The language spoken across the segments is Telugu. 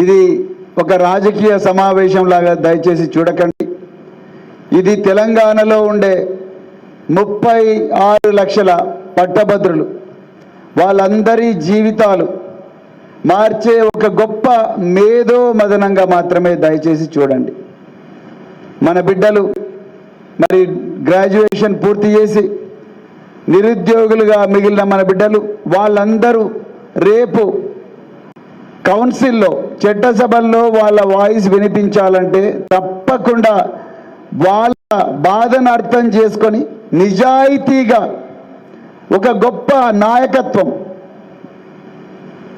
ఇది ఒక రాజకీయ సమావేశం లాగా దయచేసి చూడకండి. ఇది తెలంగాణలో ఉండే ముప్పై ఆరు లక్షల పట్టభద్రులు వాళ్ళందరి జీవితాలు మార్చే ఒక గొప్ప మేధో మదనంగా మాత్రమే దయచేసి చూడండి. మన బిడ్డలు మరి గ్రాడ్యుయేషన్ పూర్తి చేసి నిరుద్యోగులుగా మిగిలిన మన బిడ్డలు వాళ్ళందరూ రేపు కౌన్సిల్లో చట్టసభల్లో వాళ్ళ వాయిస్ వినిపించాలంటే తప్పకుండా వాళ్ళ బాధను అర్థం చేసుకొని నిజాయితీగా ఒక గొప్ప నాయకత్వం.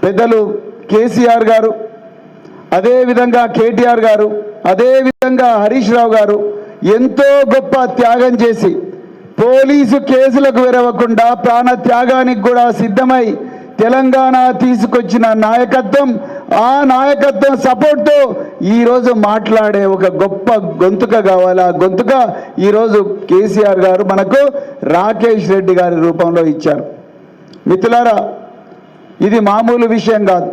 పెద్దలు కేసీఆర్ గారు అదేవిధంగా కేటీఆర్ గారు అదేవిధంగా హరీష్ రావు గారు ఎంతో గొప్ప త్యాగం చేసి పోలీసు కేసులకు వెరవకుండా ప్రాణ త్యాగానికి కూడా సిద్ధమై తెలంగాణ తీసుకొచ్చిన నాయకత్వం ఆ నాయకత్వం సపోర్ట్తో ఈరోజు మాట్లాడే ఒక గొప్ప గొంతుక కావాలి? ఆ గొంతుక ఈరోజు కేసీఆర్ గారు మనకు రాకేష్ రెడ్డి గారి రూపంలో ఇచ్చారు. మిత్రులారా ఇది మామూలు విషయం కాదు.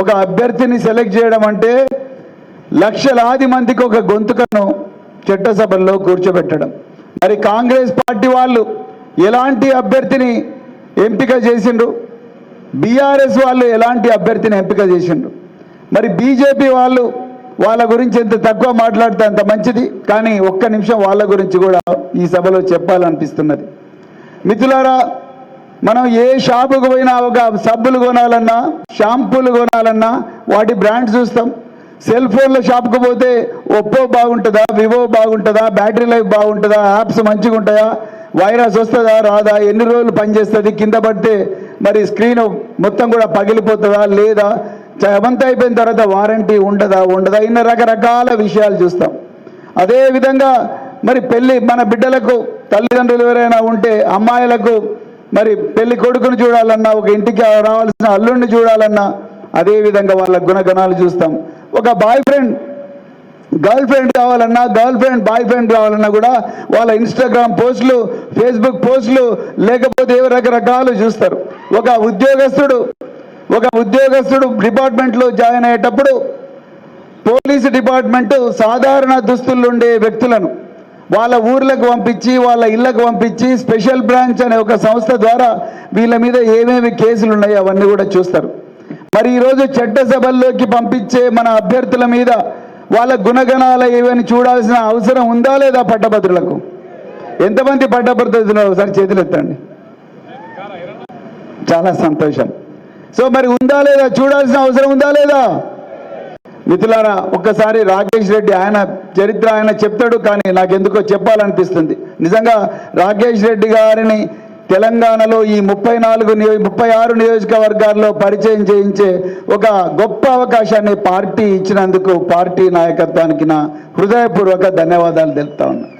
ఒక అభ్యర్థిని సెలెక్ట్ చేయడం అంటే లక్షలాది మందికి ఒక గొంతుకను చట్టసభల్లో కూర్చోబెట్టడం. మరి కాంగ్రెస్ పార్టీ వాళ్ళు ఎలాంటి అభ్యర్థిని ఎంపిక చేసిండ్రు? బీఆర్ఎస్ వాళ్ళు ఎలాంటి అభ్యర్థిని ఎంపిక చేసిండ్రు? మరి బీజేపీ వాళ్ళు వాళ్ళ గురించి ఎంత తక్కువ మాట్లాడితే అంత మంచిది? కానీ ఒక్క నిమిషం వాళ్ళ గురించి కూడా ఈ సభలో చెప్పాలనిపిస్తున్నది. మిత్రులారా మనం ఏ షాపుకు పోయినా ఒక సబ్బులు కొనాలన్నా షాంపూలు కొనాలన్నా వాటి బ్రాండ్ చూస్తాం. సెల్ ఫోన్ల షాప్కి పోతే ఒప్పో బాగుంటుందా వివో బాగుంటుందా బ్యాటరీ లైఫ్ బాగుంటుందా యాప్స్ మంచిగా ఉంటాయా వైరస్ వస్తుందా రాదా ఎన్ని రోజులు పనిచేస్తుంది కింద పడితే మరి స్క్రీన్ మొత్తం కూడా పగిలిపోతుందా లేదా? అవంతా అయిపోయిన తర్వాత వారంటీ ఉండదా? ఉండదా? ఇన్ని రకరకాల విషయాలు చూస్తాం. అదేవిధంగా మరి పెళ్ళి మన బిడ్డలకు తల్లిదండ్రులు ఎవరైనా ఉంటే అమ్మాయిలకు మరి పెళ్ళి కొడుకును చూడాలన్నా ఒక ఇంటికి రావాల్సిన అల్లుడిని చూడాలన్నా అదే విధంగా వాళ్ళ గుణగణాలు చూస్తాం. ఒక బాయ్ ఫ్రెండ్ గర్ల్ ఫ్రెండ్ కావాలన్నా గర్ల్ ఫ్రెండ్ బాయ్ ఫ్రెండ్ కావాలన్నా కూడా వాళ్ళ ఇన్స్టాగ్రామ్ పోస్టులు ఫేస్బుక్ పోస్టులు లేకపోతే ఏ రకరకాలు చూస్తారు. ఒక ఉద్యోగస్తుడు ఒక ఉద్యోగస్తుడు డిపార్ట్మెంట్లో జాయిన్ అయ్యేటప్పుడు పోలీసు డిపార్ట్మెంటు సాధారణ దుస్తులుండే ఉండే వ్యక్తులను వాళ్ళ ఊర్లకు పంపించి వాళ్ళ ఇళ్ళకు పంపించి స్పెషల్ బ్రాంచ్ అనే ఒక సంస్థ ద్వారా వీళ్ళ మీద ఏమేమి కేసులు ఉన్నాయో అవన్నీ కూడా చూస్తారు. మరి ఈరోజు చట్టసభల్లోకి పంపించే మన అభ్యర్థుల మీద వాళ్ళ గుణగణాల ఏవని చూడాల్సిన అవసరం ఉందా లేదా పట్టభద్రులకు? ఎంతమంది పట్టభద్రులు ఒకసారి చేతులు ఎత్తండి చాలా సంతోషం. సో మరి ఉందా లేదా? చూడాల్సిన అవసరం ఉందా లేదా? మిథులారా ఒక్కసారి రాకేష్ రెడ్డి ఆయన చరిత్ర ఆయన చెప్తాడు కానీ నాకెందుకో చెప్పాలనిపిస్తుంది. నిజంగా రాకేష్ రెడ్డి గారిని తెలంగాణలో ఈ ముప్పై నాలుగు ముప్పై ఆరు నియోజకవర్గాల్లో పరిచయం చేయించే ఒక గొప్ప అవకాశాన్ని పార్టీ ఇచ్చినందుకు పార్టీ నాయకత్వానికి నా హృదయపూర్వక ధన్యవాదాలు తెలుపుతా ఉన్నా.